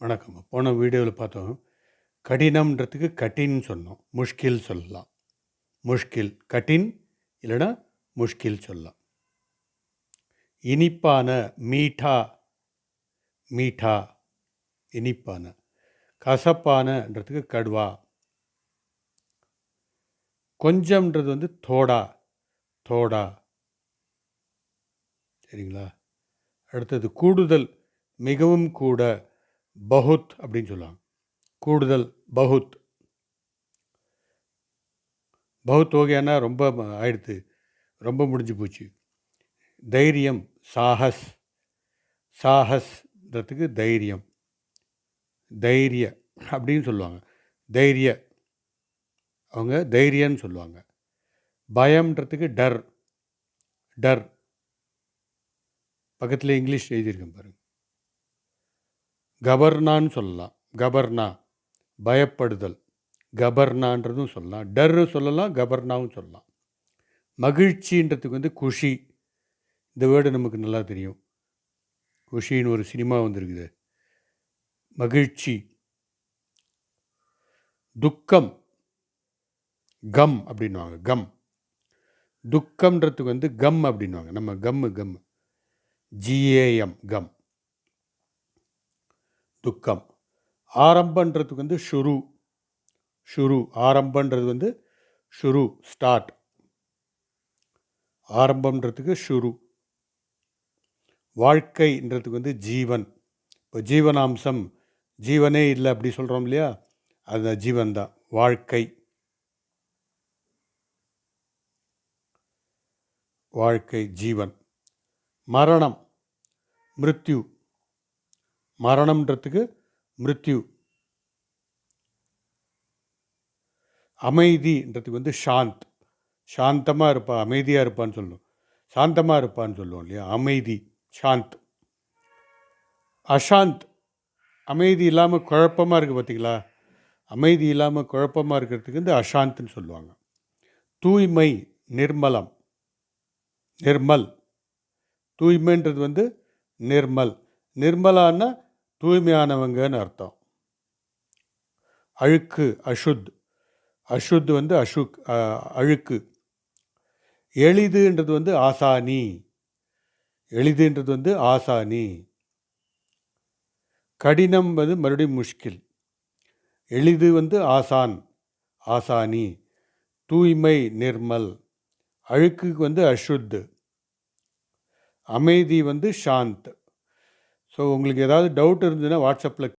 வணக்கம். போன வீடியோவில் பார்த்தோம் கடினம்ன்றதுக்கு கட்டின்னு சொன்னோம் முஷ்கில் சொல்லலாம். முஷ்கில் கட்டின் இல்லைன்னா முஷ்கில் சொல்லலாம். இனிப்பான மீட்டா மீட்டா இனிப்பான. கசப்பானன்றதுக்கு கடுவா. கொஞ்சம்ன்றது வந்து தோடா தோடா. சரிங்களா? அடுத்தது கூடுதல் மிகவும் கூட. பகுத் அப்படின்னு சொல்லுவாங்க. கூடுதல் பகுத் பகுத் ஓகேன்னா ரொம்ப ஆயிடுத்து ரொம்ப முடிஞ்சு போச்சு. தைரியம் சாகஸ் சாகஸ்ன்றதுக்கு தைரியம். தைரிய அப்படின்னு சொல்லுவாங்க. தைரிய. அவங்க தைரியன்னு சொல்லுவாங்க. பயம்ன்றதுக்கு டர். டர். பக்கத்தில் இங்கிலீஷ் எழுதியிருக்கேன் பாருங்க. கபர்னான்னு சொல்லலாம். கபர்னா பயப்படுதல். கபர்னான்றதும் சொல்லலாம். டர் சொல்லலாம் கபர்னாவும் சொல்லலாம். மகிழ்ச்சின்றதுக்கு வந்து குஷி. இந்த வேர்டு நமக்கு நல்லா தெரியும். குஷின்னு ஒரு சினிமா வந்திருக்குது. மகிழ்ச்சி. துக்கம். கம் அப்படின்னுவாங்க. கம். துக்கம்ன்றதுக்கு வந்து கம் அப்படின்னுவாங்க. நம்ம கம்மு கம் ஜிஏஎம் கம். துக்கம். ஆரம்பன்றதுக்கு வந்து ஷுரு. ஷுரு ஆரம்பன்றது வந்து ஷுரு ஸ்டார்ட். ஆரம்பம்ன்றதுக்கு ஷுரு. வாழ்க்கைன்றதுக்கு வந்து ஜீவன். இப்போ ஜீவனாம்சம் ஜீவனே இல்லை அப்படி சொல்கிறோம் இல்லையா? அது ஜீவன் தான் வாழ்க்கை. வாழ்க்கை ஜீவன். மரணம் மிருத்யு. மரணம்ன்றதுக்கு மிருத்யு. அமைதின்றதுக்கு வந்து சாந்த். சாந்தமாக இருப்பா அமைதியாக இருப்பான்னு சொல்லணும் சாந்தமாக இருப்பான்னு சொல்லுவோம் இல்லையா? அமைதி சாந்த். அசாந்த் அமைதி இல்லாமல் குழப்பமாக இருக்குது பார்த்தீங்களா அமைதி இல்லாமல் குழப்பமாக இருக்கிறதுக்கு வந்து அசாந்த்னு சொல்லுவாங்க. தூய்மை நிர்மலம். நிர்மல். தூய்மைன்றது வந்து நிர்மல். நிர்மலான்னா தூய்மையானவங்கன்னு அர்த்தம். அழுக்கு அஷுத் அஷுத் வந்து அஷுக் அழுக்கு. எளிதுன்றது வந்து ஆசானி. எளிதுன்றது வந்து ஆசானி. கடினம் வந்து மறுபடியும் முஷ்கில். எளிது வந்து ஆசான் ஆசானி. தூய்மை நிர்மல். அழுக்குக்கு வந்து அஷுத் அமைதி வந்து சாந்த். ஸோ உங்களுக்கு ஏதாவது டவுட் இருந்ததுன்னா வாட்ஸ்அப்பில்